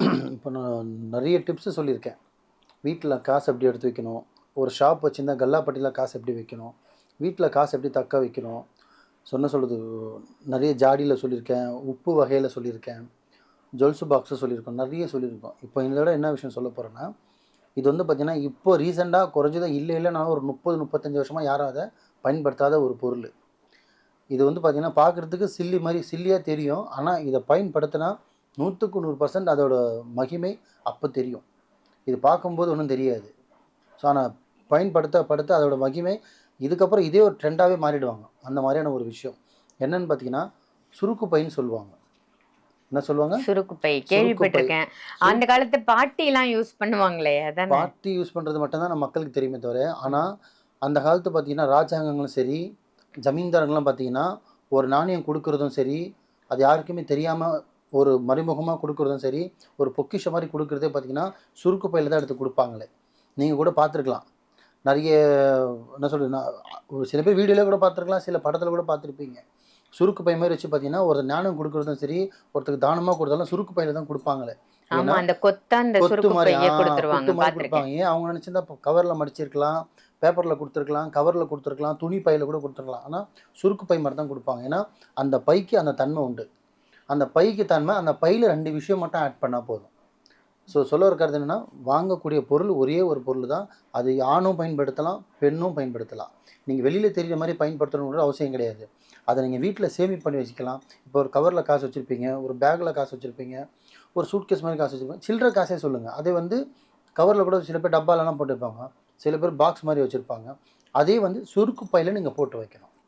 இப்போ நான் நிறைய டிப்ஸு சொல்லியிருக்கேன். வீட்டில் காசு எப்படி எடுத்து வைக்கணும்? ஒரு ஷாப் வச்சுருந்தா கல்லாப்பட்டியில் காசு எப்படி வைக்கணும்? வீட்டில் காசு எப்படி தக்க வைக்கணும்? சொன்ன சொல்கிறது நிறைய ஜாடியில் சொல்லியிருக்கேன் உப்பு வகையில் சொல்லியிருக்கேன் ஜுவல்ஸு பாக்ஸு சொல்லியிருக்கோம் நிறைய சொல்லியிருக்கோம். இப்போ இதோட என்ன விஷயம் சொல்ல போகிறேன்னா இது வந்து பார்த்திங்கன்னா இப்போ ரீசெண்டாக குறைஞ்சதாக இல்லை இல்லைனாலும் ஒரு முப்பது முப்பத்தஞ்சு வருஷமாக யாரும் அதை பயன்படுத்தாத ஒரு பொருள். இது வந்து பார்த்திங்கன்னா பார்க்குறதுக்கு சில்லி மாதிரி சில்லியாக தெரியும். ஆனால் இதை பயன்படுத்தினா நூற்றுக்கு நூறு பர்சன்ட் அதோட மகிமை அப்போ தெரியும். இது பார்க்கும்போது ஒன்றும் தெரியாது. ஸோ ஆனால் பயன்படுத்த படுத்த அதோட மகிமை இதுக்கப்புறம் இதே ஒரு ட்ரெண்டாகவே மாறிடுவாங்க. அந்த மாதிரியான ஒரு விஷயம். என்னன்னு பார்த்தீங்கன்னா சுருக்கு பைன்னு சொல்லுவாங்க. என்ன சொல்லுவாங்க? சுருக்கு பை. கேள்விப்பட்டிருக்கேன். அந்த காலத்து பாட்டி எல்லாம் யூஸ் பண்ணுவாங்களே அதானே? பாட்டி யூஸ் பண்ணுறது மட்டும்தான் நம்ம மக்களுக்கு தெரியுமே தவிர ஆனால் அந்த காலத்து பார்த்தீங்கன்னா ராஜாங்கங்களும் சரி ஜமீன்தாரங்களும் பார்த்தீங்கன்னா ஒரு நாணயம் கொடுக்கறதும் சரி அது யாருக்குமே தெரியாமல் ஒரு மறைமுகமாக கொடுக்குறதும் சரி ஒரு பொக்கிஷ மாதிரி கொடுக்குறதே பார்த்தீங்கன்னா சுருக்கு பையில் தான் எடுத்து கொடுப்பாங்களே. நீங்கள் கூட பார்த்துருக்கலாம். நிறைய என்ன சொல்றது ஒரு சில பேர் வீடியோவில் கூட பார்த்துருக்கலாம் சில படத்தில் கூட பார்த்துருப்பீங்க. சுருக்கு பை மாதிரி வச்சு பார்த்தீங்கன்னா ஒரு ஞானம் கொடுக்குறதும் சரி ஒருத்தருக்கு தானமாக கொடுத்தாலும் சுருக்கு பையில் தான் கொடுப்பாங்களே. அந்த கொத்தா மாதிரி கொடுப்பாங்க. அவங்க நினச்சிருந்தா கவரில் மடிச்சிருக்கலாம் பேப்பரில் கொடுத்துருக்கலாம் கவரில் கொடுத்துருக்கலாம் துணி பையில் கூட கொடுத்துருக்கலாம். ஆனால் சுருக்கு பை மாதிரி தான் கொடுப்பாங்க. ஏன்னா அந்த பைக்கு அந்த தன்மை உண்டு. அந்த பைக்கு தன்மை அந்த பையில் ரெண்டு விஷயம் மட்டும் ஆட் பண்ணால் போதும். ஸோ சொல்ல இருக்கிறது என்னென்னா வாங்கக்கூடிய பொருள் ஒரே ஒரு பொருள் தான் அது ஆணும் பயன்படுத்தலாம் பெண்ணும் பயன்படுத்தலாம். நீங்கள் வெளியில் தெரிகிற மாதிரி பயன்படுத்தணுன்ற அவசியம் கிடையாது. அதை நீங்கள் வீட்டில் சேமிப் பண்ணி வச்சுக்கலாம். இப்போ ஒரு கவரில் காசு வச்சுருப்பீங்க ஒரு பேக்கில் காசு வச்சுருப்பீங்க ஒரு சூட்கேஸ் மாதிரி காசு வச்சுருப்பீங்க. சில்லற காசே சொல்லுங்கள் அதே வந்து கவரில் கூட சில பேர் டப்பாலலாம் போட்டுருப்பாங்க சில பேர் பாக்ஸ் மாதிரி வச்சுருப்பாங்க. அதே வந்து சுருக்கு பையில் நீங்கள் போட்டு வைக்கணும்.